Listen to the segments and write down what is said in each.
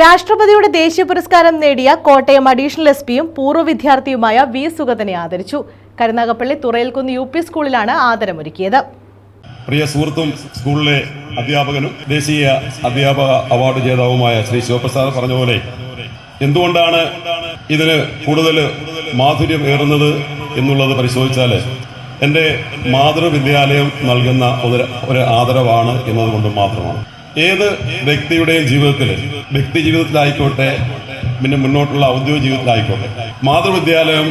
രാഷ്ട്രപതിയുടെ ദേശീയ പുരസ്കാരം നേടിയ കോട്ടയം അഡീഷണൽ എസ് പിയും പൂർവ വിദ്യാർത്ഥിയുമായ വി സുഗതനെ ആദരിച്ചു. കരുനാഗപ്പള്ളി തുറയിൽക്കുന്ന് യു പി സ്കൂളിലാണ് ആദരമൊരുക്കിയത്. പ്രിയ സുഹൃത്തും സ്കൂളിലെ അധ്യാപകനും ദേശീയ അധ്യാപക അവാർഡ് ജേതാവുമായ ശ്രീ ശിവപ്രസാദ് പറഞ്ഞ പോലെ എന്തുകൊണ്ടാണ് ഇതിന് കൂടുതൽ മാധുര്യം ഏറുന്നത് എന്നുള്ളത് പരിശോധിച്ചാൽ എന്റെ മാതൃവിദ്യാലയം നൽകുന്ന ഒരു ആദരവാണ് എന്നതുകൊണ്ട് മാത്രമാണ്. ഏത് വ്യക്തിയുടെയും ജീവിതത്തിൽ? വ്യക്തി ജീവിതത്തിലായിക്കോട്ടെ പിന്നെ മുന്നോട്ടുള്ള ഔദ്യോഗിക ജീവിതത്തിലായിക്കോട്ടെ. മാതൃവിദ്യാലയം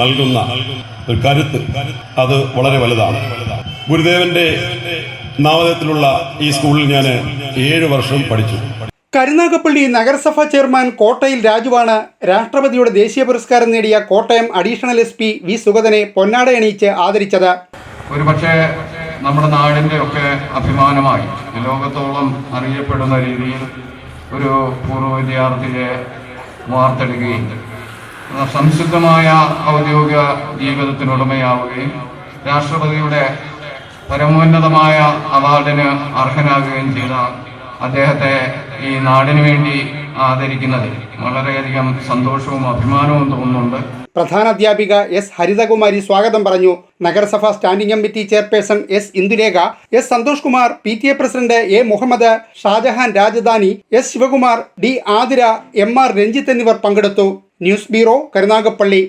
നൽകുന്ന ഒരു കരുത്ത് അത് വളരെ വലുതാണ്. ഗുരുദേവന്റെ നാമധേയത്തിലുള്ള ഈ സ്കൂളിൽ ഞാൻ ഏഴ് വർഷം പഠിച്ചു. കരുനാഗപ്പള്ളി നഗരസഭാ ചെയർമാൻ കോട്ടയിൽ രാജുവാണ് രാഷ്ട്രപതിയുടെ ദേശീയ പുരസ്കാരം നേടിയ Kottayam additional S P V സുഗതനെ പൊന്നാടയണിയിച്ച് ആദരിച്ചത്. ഒരുപക്ഷെ നമ്മുടെ നാടിന്റെ ഒക്കെ അഭിമാനമായി ലോകത്തോളം അറിയപ്പെടുന്ന രീതിയിൽ ഒരു പൂർവ വിദ്യാർത്ഥിയെ വാർത്തെടുക്കുകയും സംശുദ്ധമായ ഔദ്യോഗിക ജീവിതത്തിനുടമയാവുകയും രാഷ്ട്രപതിയുടെ പരമോന്നതമായ അവാർഡിന് അർഹനാകുകയും ചെയ്ത അദ്ദേഹത്തെ ഈ നാടിനു വേണ്ടി ആദരിക്കുന്നതിൽ വളരെയധികം സന്തോഷവും അഭിമാനവും തോന്നുന്നുണ്ട്. പ്രധാന അധ്യാപിക എസ് ഹരിതകുമാരി സ്വാഗതം പറഞ്ഞു. നഗരസഭ standing committee chairperson S Indurekha S Santhosh Kumar P T A president A Muhammad Shajahan Rajadhani S Sivakumar D Athira M R Ranjith എന്നിവർ പങ്കെടുത്തു. News bureau Karunagappally.